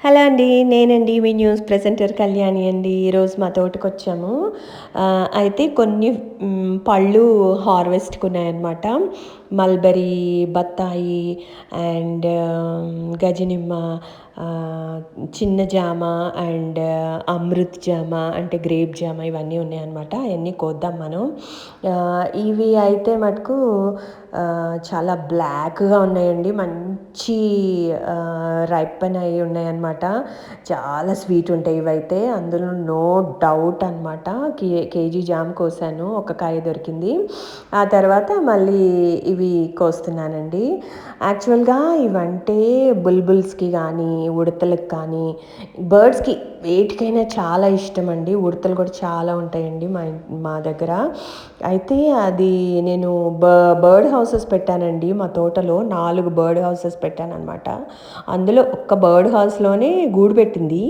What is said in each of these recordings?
Hello అండి నేనండి మీ news presenter Kalyani అండి. ఈరోజు మా తోటకు వచ్చాము అయితే కొన్ని పళ్ళు హార్వెస్ట్కి ఉన్నాయన్నమాట మల్బరీ బత్తాయి అండ్ గజనిమ్మ చిన్న జామ అండ్ అమృత్ జామ అంటే గ్రేప్ జామ ఇవన్నీ ఉన్నాయన్నమాట. అవన్నీ కోద్దాం మనం. ఇవి అయితే మటుకు చాలా బ్లాక్గా ఉన్నాయండి. మంచి రైపన్ అయి ఉన్నాయన్నమాట. చాలా స్వీట్ ఉంటాయి ఇవైతే. అందులో నో డౌట్ అనమాట కే కేజీ జామ్ కోసాను. ఒక కాయ దొరికింది. ఆ తర్వాత మళ్ళీ ఇవి కోస్తున్నానండి. యాక్చువల్గా ఇవంటే బుల్బుల్స్కి కానీ ఉడతలకు కానీ బర్డ్స్కి వేటికైనా చాలా ఇష్టం అండి ఉడతలు కూడా చాలా ఉంటాయండి మా మా దగ్గర. అయితే అది నేను బ బర్డ్ హౌసెస్ పెట్టానండి. మా తోటలో నాలుగు బర్డ్ హౌసెస్ పెట్టాను అనమాట అందులో ఒక్క బర్డ్ హౌస్లోనే గూడు పెట్టింది.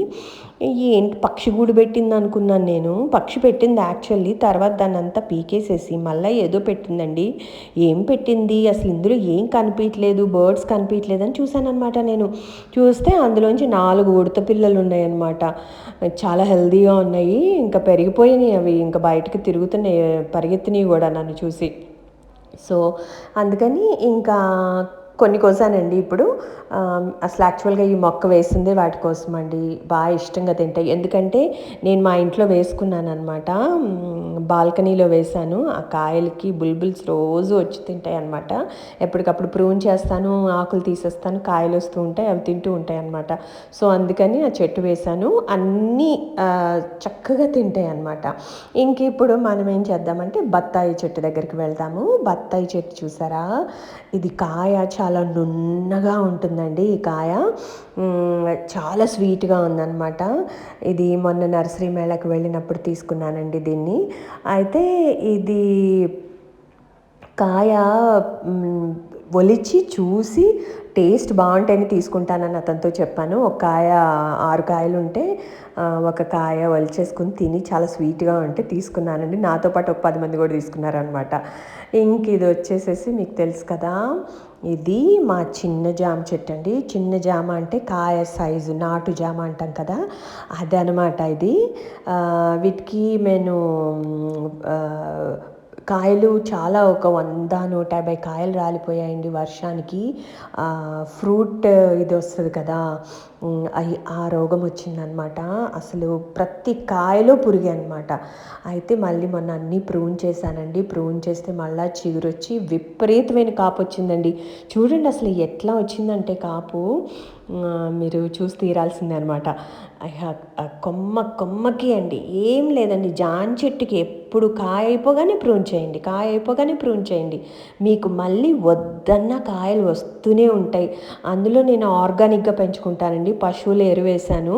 ఏంటి పక్షి గూడు పెట్టింది అనుకున్నాను నేను. పక్షి పెట్టింది యాక్చువల్లీ తర్వాత దాన్ని అంతా పీకేసేసి మళ్ళీ ఏదో పెట్టిందండి. ఏం పెట్టింది? అసలు ఇందులో ఏం కనిపించలేదు బర్డ్స్ కనిపించలేదు అని చూశాను అనమాట నేను. చూస్తే అందులోంచి నాలుగు ఉడత పిల్లలు ఉన్నాయన్నమాట చాలా హెల్దీగా ఉన్నాయి. ఇంకా పెరిగిపోయినాయి అవి. ఇంకా బయటకు తిరుగుతున్నాయి పరిగెత్తినవి కూడా నన్ను చూసి. సో అందుకని ఇంకా కొన్ని కోసానండి. ఇప్పుడు అసలు యాక్చువల్గా ఈ మొక్క వేసిందే వాటి కోసం అండి. బాగా ఇష్టంగా తింటాయి ఎందుకంటే నేను మా ఇంట్లో వేసుకున్నాను అనమాట బాల్కనీలో వేశాను. ఆ కాయలకి బుల్బుల్స్ రోజు వచ్చి తింటాయి అనమాట ఎప్పటికప్పుడు ప్రూన్ చేస్తాను ఆకులు తీసేస్తాను కాయలు వస్తూ ఉంటాయి అవి తింటూ ఉంటాయి అనమాట సో అందుకని ఆ చెట్టు వేశాను. అన్నీ చక్కగా తింటాయి అనమాట ఇంక ఇప్పుడు మనం ఏం చేద్దామంటే బత్తాయి చెట్టు దగ్గరికి వెళ్తాము. బత్తాయి చెట్టు చూసారా? ఇది కాయ చాలా నున్నగా ఉంటుందండి ఈ కాయ. చాలా స్వీట్గా ఉందన్నమాట. ఇది మొన్న నర్సరీ మేళకు వెళ్ళినప్పుడు తీసుకున్నానండి దీన్ని. అయితే ఇది కాయ ఒలిచి చూసి టేస్ట్ బాగుంటేనే తీసుకుంటానని అతనితో చెప్పాను. ఒక కాయ ఆరు కాయలు ఉంటే ఒక కాయ వలిచేసుకుని తిని చాలా స్వీట్గా ఉంటే తీసుకున్నానండి. నాతో పాటు ఒక పది మంది కూడా తీసుకున్నారనమాట ఇంక ఇది వచ్చేసేసి మీకు తెలుసు కదా ఇది మా చిన్న జామ చెట్టు అండి. చిన్న జామ అంటే కాయ సైజు నాటు జామ అంటాం కదా అదనమాట ఇది. వీటికి నేను కాయలు చాలా ఒక వంద నూట యాభై కాయలు రాలిపోయాయండి వర్షానికి. ఫ్రూట్ ఇది వస్తుంది కదా అవి ఆ రోగం వచ్చిందనమాట. అసలు ప్రతి కాయలో పురుగు అనమాట అయితే మళ్ళీ మొన్న అన్నీ ప్రూన్ చేశానండి. ప్రూన్ చేస్తే మళ్ళీ చిగురొచ్చి విపరీతమైన కాపు వచ్చిందండి. చూడండి అసలు ఎట్లా వచ్చిందంటే కాపు. మీరు చూసి తీరాల్సిందే అనమాట కొమ్మ కొమ్మకి అండి ఏం లేదండి. జాన్ చెట్టుకి ఎప్పుడు కాయ అయిపోగానే ప్రూన్ చేయండి కాయ అయిపోగానే ప్రూన్ చేయండి. మీకు మళ్ళీ వద్దన్న కాయలు వస్తూనే ఉంటాయి. అందులో నేను ఆర్గానిక్గా పెంచుకుంటానండి. పశువులు ఎరువేశాను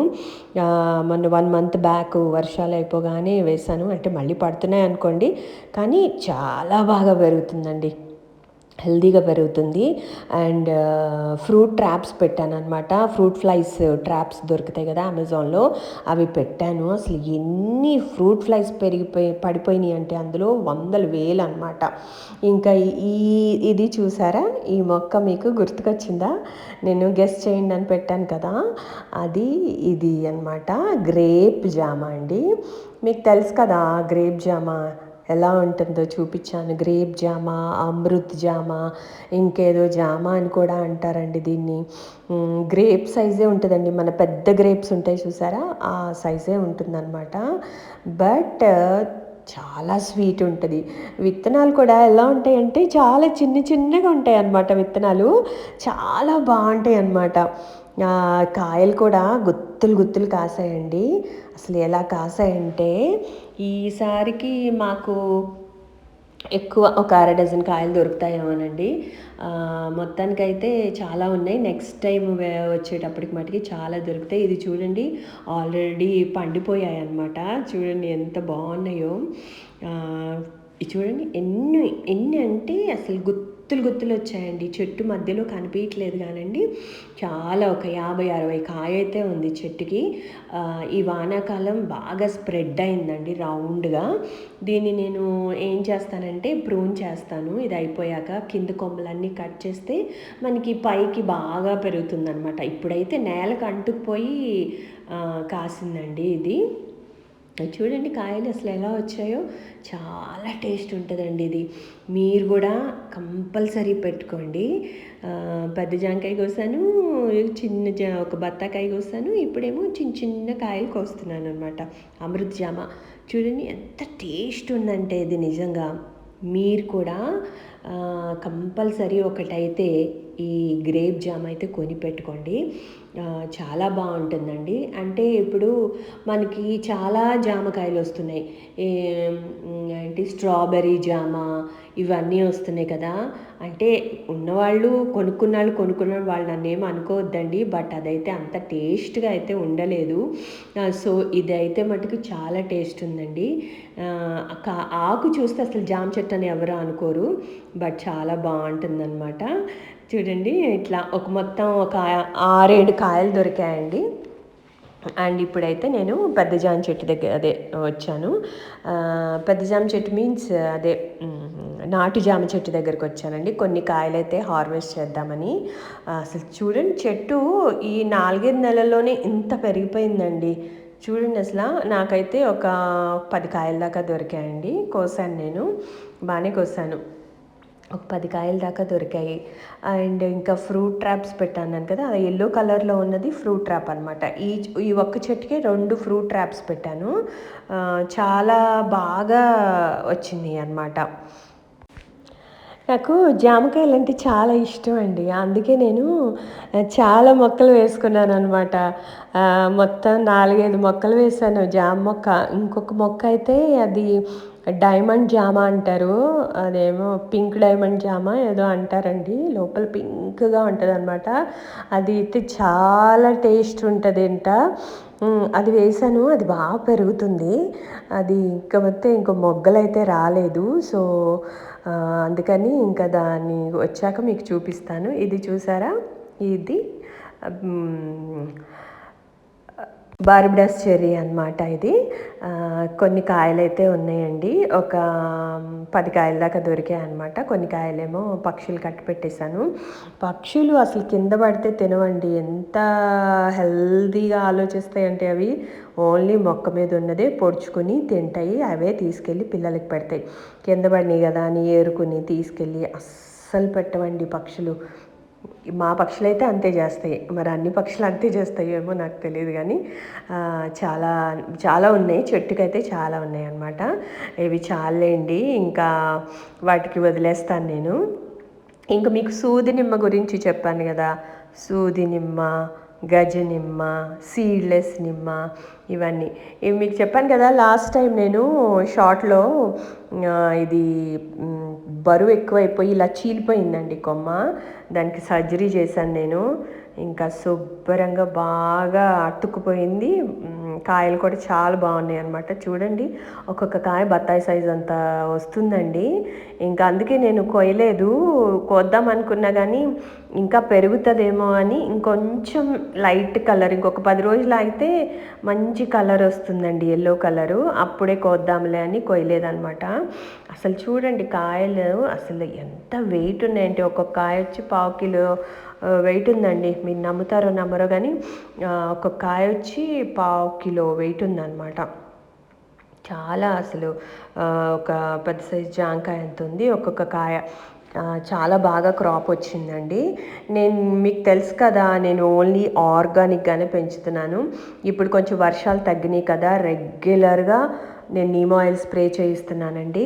మొన్న వన్ మంత్ బ్యాక్ వర్షాలు అయిపోగానే వేశాను. అంటే మళ్ళీ పడుతున్నాయి అనుకోండి కానీ చాలా బాగా పెరుగుతుందండి. హెల్దీగా పెరుగుతుంది. అండ్ ఫ్రూట్ ట్రాప్స్ పెట్టాను అనమాట ఫ్రూట్ ఫ్లైస్ ట్రాప్స్ దొరుకుతాయి కదా అమెజాన్లో. అవి పెట్టాను. అసలు ఎన్ని ఫ్రూట్ ఫ్లైస్ పెరిగిపోయి పడిపోయినాయి అంటే అందులో వందల వేలు అనమాట ఇంకా ఈ ఇది చూసారా? ఈ మొక్క మీకు గుర్తుకొచ్చిందా? నేను గెస్ట్ చేయండి అని పెట్టాను కదా. అది ఇది అన్నమాట. గ్రేప్ జామ అండి. మీకు తెలుసు కదా గ్రేప్ జామ. ఎలా ఉంటుందో చూపించాను. గ్రేప్ జామ అమృత్ జామ ఇంకేదో జామ అని కూడా అంటారండి దీన్ని. గ్రేప్ సైజే ఉంటుందండి. మన పెద్ద గ్రేప్స్ ఉంటాయి చూసారా? ఆ సైజే ఉంటుందన్నమాట. బట్ చాలా స్వీట్ ఉంటుంది. విత్తనాలు కూడా ఎలా ఉంటాయంటే చాలా చిన్న చిన్నగా ఉంటాయి అన్నమాట విత్తనాలు. చాలా బాగుంటాయి అన్నమాట. కాయలు కూడా గుత్తులు గుత్తులు కాసాయండి. అసలు ఎలా కాసాయంటే ఈసారికి మాకు ఎక్కువ ఒక అర డజన్ కాయలు దొరుకుతాయేమోనండి మొత్తానికైతే చాలా ఉన్నాయి. నెక్స్ట్ టైం వచ్చేటప్పటికి మటుకి చాలా దొరుకుతాయి. ఇది చూడండి ఆల్రెడీ పండిపోయాయి అన్నమాట చూడండి ఎంత బాగున్నాయో. ఇది చూడండి ఎన్ని ఎన్ని అంటే అసలు గుర్తు గుత్తులు గుత్తులు వచ్చాయండి. చెట్టు మధ్యలో కనిపించట్లేదు కానండి. చాలా ఒక యాభై అరవై కాయ అయితే ఉంది చెట్టుకి. ఈ వానాకాలం బాగా స్ప్రెడ్ అయిందండి రౌండ్గా. దీన్ని నేను ఏం చేస్తానంటే ప్రూన్ చేస్తాను. ఇది అయిపోయాక కింద కొమ్మలన్నీ కట్ చేస్తే మనకి పైకి బాగా పెరుగుతుందనమాట ఇప్పుడైతే నేలకు అంటుకుపోయి కాసిందండి ఇది. చూడండి కాయలు అసలు ఎలా వచ్చాయో. చాలా టేస్ట్ ఉంటుందండి ఇది. మీరు కూడా కంపల్సరీ పెట్టుకోండి. పెద్ద జాంకాయ కోసాను చిన్న జా ఒక బత్తాకాయ కోసాను ఇప్పుడేమో చిన్న చిన్న కాయలు కోస్తున్నాను అనమాట అమృత్ జామ. చూడండి ఎంత టేస్ట్ ఉందంటే ఇది నిజంగా. మీరు కూడా కంపల్సరీ ఒకటైతే ఈ గ్రేప్ జామ్ అయితే కొని పెట్టుకోండి. చాలా బాగుంటుందండి. అంటే ఇప్పుడు మనకి చాలా జామకాయలు వస్తున్నాయి. ఏంటి స్ట్రాబెర్రీ జామ ఇవన్నీ వస్తున్నాయి కదా. అంటే ఉన్నవాళ్ళు కొనుక్కున్న వాళ్ళు కొనుక్కున్న వాళ్ళు నన్ను ఏం అనుకోవద్దండి. బట్ అదైతే అంత టేస్ట్గా అయితే ఉండలేదు. సో ఇదైతే మటుకు చాలా టేస్ట్ ఉందండి. ఆకు చూస్తే అసలు జామ చెట్టు అని ఎవరు అనుకోరు. బట్ చాలా బాగుంటుందన్నమాట. చూడండి ఇట్లా ఒక మొత్తం ఒక ఆరేడు కాయలు దొరికాయండి. అండ్ ఇప్పుడైతే నేను పెద్ద జామ చెట్టు దగ్గర అదే వచ్చాను. పెద్ద జామ చెట్టు మీన్స్ అదే నాటు జామ చెట్టు దగ్గరకు వచ్చానండి. కొన్ని కాయలు అయితే హార్వెస్ట్ చేద్దామని అసలు చూడండి చెట్టు ఈ నాలుగైదు నెలల్లోనే ఇంత పెరిగిపోయిందండి. చూడండి అసలు నాకైతే ఒక పది కాయల దాకా దొరికాయండి. కోసాను నేను. బాగానే కోసాను. ఒక పది కాయల దాకా దొరికాయి. అండ్ ఇంకా ఫ్రూట్ ట్రాప్స్ పెట్టాను కదా అది ఎల్లో కలర్లో ఉన్నది ఫ్రూట్ ట్రాప్ అనమాట ఈ ఈ ఒక్క చెట్టుకే రెండు ఫ్రూట్ ట్రాప్స్ పెట్టాను. చాలా బాగా వచ్చింది అనమాట నాకు జామకాయలు అంటే చాలా ఇష్టం అండి. అందుకే నేను చాలా మొక్కలు వేసుకున్నాను అనమాట మొత్తం నాలుగైదు మొక్కలు వేసాను. జామ మొక్క ఇంకొక మొక్క అయితే అది డైమండ్ జామ అంటారు. అదేమో పింక్ డైమండ్ జామ ఏదో అంటారండి. లోపల పింక్గా ఉంటుంది అనమాట అది అయితే చాలా టేస్ట్ ఉంటుంది అంట అది వేసాను. అది బాగా పెరుగుతుంది. అది ఇంకా మొత్తం ఇంకో మొగ్గలు అయితే రాలేదు. సో అందుకని ఇంకా దాన్ని వచ్చాక మీకు చూపిస్తాను. ఇది చూసారా? ఇది బార్బిడాస్ చెర్రీ అనమాట ఇది. కొన్ని కాయలు అయితే ఉన్నాయండి. ఒక పది కాయల దాకా దొరికాయి అనమాట కొన్ని కాయలేమో పక్షులు కట్టి పెట్టేశాను. పక్షులు అసలు కింద పడితే తినవండి. ఎంత హెల్దీగా ఆలోచిస్తాయంటే అవి. ఓన్లీ మొక్క మీద ఉన్నదే పొడుచుకుని తింటాయి. అవే తీసుకెళ్ళి పిల్లలకి పెడతాయి. కింద పడినాయి కదా అని ఏరుకుని తీసుకెళ్ళి అస్సలు పెట్టవండి పక్షులు. మా పక్షులు అయితే అంతే చేస్తాయి. మరి అన్ని పక్షులు అంతే చేస్తాయేమో నాకు తెలియదు కానీ చాలా చాలా ఉన్నాయి. చెట్టుకైతే చాలా ఉన్నాయి అన్నమాట. ఇవి చాలేండి ఇంకా వాటికి వదిలేస్తాను నేను. ఇంకా మీకు సూది నిమ్మ గురించి చెప్పాను కదా. సూది నిమ్మ గజ నిమ్మ సీడ్లెస్ నిమ్మ ఇవన్నీ. ఇవి మీకు చెప్పాను కదా లాస్ట్ టైం నేను షార్ట్లో ఇది బరువు ఎక్కువైపోయి ఇలా చీలిపోయిందండి కొమ్మ. దానికి సర్జరీ చేశాను నేను. ఇంకా శుభ్రంగా బాగా అతుక్కుపోయింది. కాయలు కూడా చాలా బాగున్నాయి అనమాట చూడండి ఒక్కొక్క కాయ బత్తాయి సైజ్ అంత వస్తుందండి. ఇంకా అందుకే నేను కొయ్యలేదు. కోద్దాం అనుకున్నా కానీ ఇంకా పెరుగుతుందేమో అని ఇంకొంచెం లైట్ కలర్ ఇంకొక పది రోజులు అయితే మంచి కలర్ వస్తుందండి ఎల్లో కలరు అప్పుడే కోద్దాంలే అని కొయ్యలేదనమాట అసలు చూడండి కాయలు అసలు ఎంత వెయిట్ ఉన్నాయంటే ఒక్కొక్క కాయ వచ్చి పావు కిలో వెయిట్ ఉందండి. మీరు నమ్ముతారో నమ్మరో కానీ ఒక కాయ వచ్చి పావు కిలో వెయిట్ ఉందన్నమాట. చాలా అసలు ఒక పెద్ద సైజ్ జాంకాయ ఎంత ఉంది ఒక్కొక్క కాయ. చాలా బాగా క్రాప్ వచ్చిందండి. నేను మీకు తెలుసు కదా నేను ఓన్లీ ఆర్గానిక్గానే పెంచుతున్నాను. ఇప్పుడు కొంచెం వర్షాలు తగ్గినాయి కదా రెగ్యులర్గా నేను నీమ్ ఆయిల్ స్ప్రే చేయిస్తున్నానండి.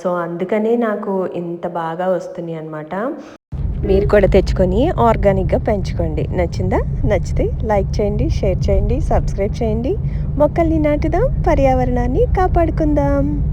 సో అందుకనే నాకు ఇంత బాగా వస్తున్నాయి అనమాట మీరు కూడా తెచ్చుకొని ఆర్గానిక్గా పెంచుకోండి. నచ్చిందా? నచ్చితే లైక్ చేయండి షేర్ చేయండి సబ్స్క్రైబ్ చేయండి. మొక్కల్ని నాటుదాం పర్యావరణాన్ని కాపాడుకుందాం.